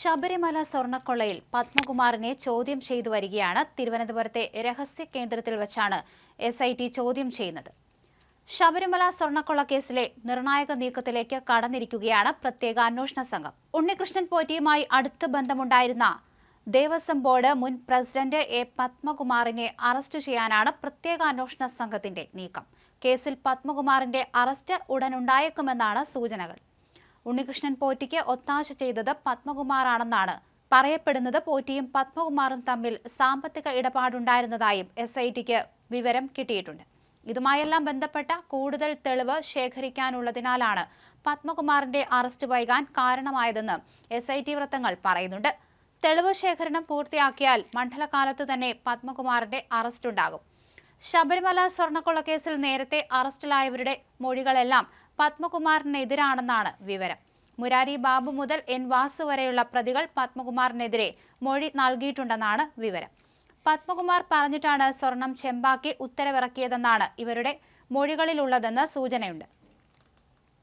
ശബരിമല സ്വർണക്കൊള്ളയിൽ പത്മകുമാറിനെ ചോദ്യം ചെയ്തു വരികയാണ് തിരുവനന്തപുരത്തെ രഹസ്യ കേന്ദ്രത്തിൽ വെച്ചാണ് എസ് ഐ ടി ചോദ്യം ചെയ്യുന്നത്. ശബരിമല സ്വർണക്കൊള്ള കേസിലെ നിർണായക നീക്കത്തിലേക്ക് കടന്നിരിക്കുകയാണ് പ്രത്യേക അന്വേഷണ സംഘം. ഉണ്ണികൃഷ്ണൻ പോറ്റിയുമായി അടുത്ത ബന്ധമുണ്ടായിരുന്ന ദേവസ്വം ബോർഡ് മുൻ പ്രസിഡന്റ് എ പത്മകുമാറിനെ അറസ്റ്റ് ചെയ്യാനാണ് പ്രത്യേക അന്വേഷണ സംഘത്തിന്റെ നീക്കം. കേസിൽ പത്മകുമാറിന്റെ അറസ്റ്റ് ഉടൻ ഉണ്ടായേക്കുമെന്നാണ് സൂചനകൾ. ഉണ്ണികൃഷ്ണൻ പോറ്റിക്ക് ഒത്താശ ചെയ്തത് പത്മകുമാറാണെന്നാണ്. പറയപ്പെടുന്നത് പോറ്റിയും പത്മകുമാറും തമ്മിൽ സാമ്പത്തിക ഇടപാടുണ്ടായിരുന്നതായും എസ് ഐ ടിക്ക് വിവരം കിട്ടിയിട്ടുണ്ട്. ഇതുമായെല്ലാം ബന്ധപ്പെട്ട കൂടുതൽ തെളിവ് ശേഖരിക്കാനുള്ളതിനാലാണ് പത്മകുമാറിന്റെ അറസ്റ്റ് വൈകാൻ കാരണമായതെന്ന് എസ് ഐ ടി വൃത്തങ്ങൾ പറയുന്നുണ്ട്. തെളിവ് ശേഖരണം പൂർത്തിയാക്കിയാൽ മണ്ഡലകാലത്ത് തന്നെ പത്മകുമാറിന്റെ അറസ്റ്റ് ഉണ്ടാകും. ശബരിമല സ്വർണക്കൊള്ളക്കേസിൽ നേരത്തെ അറസ്റ്റിലായവരുടെ മൊഴികളെല്ലാം പത്മകുമാറിനെതിരാണെന്നാണ് വിവരം. മുരാരി ബാബു മുതൽ എൻ വാസു വരെയുള്ള പ്രതികൾ പത്മകുമാറിനെതിരെ മൊഴി നൽകിയിട്ടുണ്ടെന്നാണ് വിവരം. പത്മകുമാർ പറഞ്ഞിട്ടാണ് സ്വർണം ചെമ്പാക്കി ഉത്തരവിറക്കിയതെന്നാണ് ഇവരുടെ മൊഴികളിലുള്ളതെന്ന് സൂചനയുണ്ട്.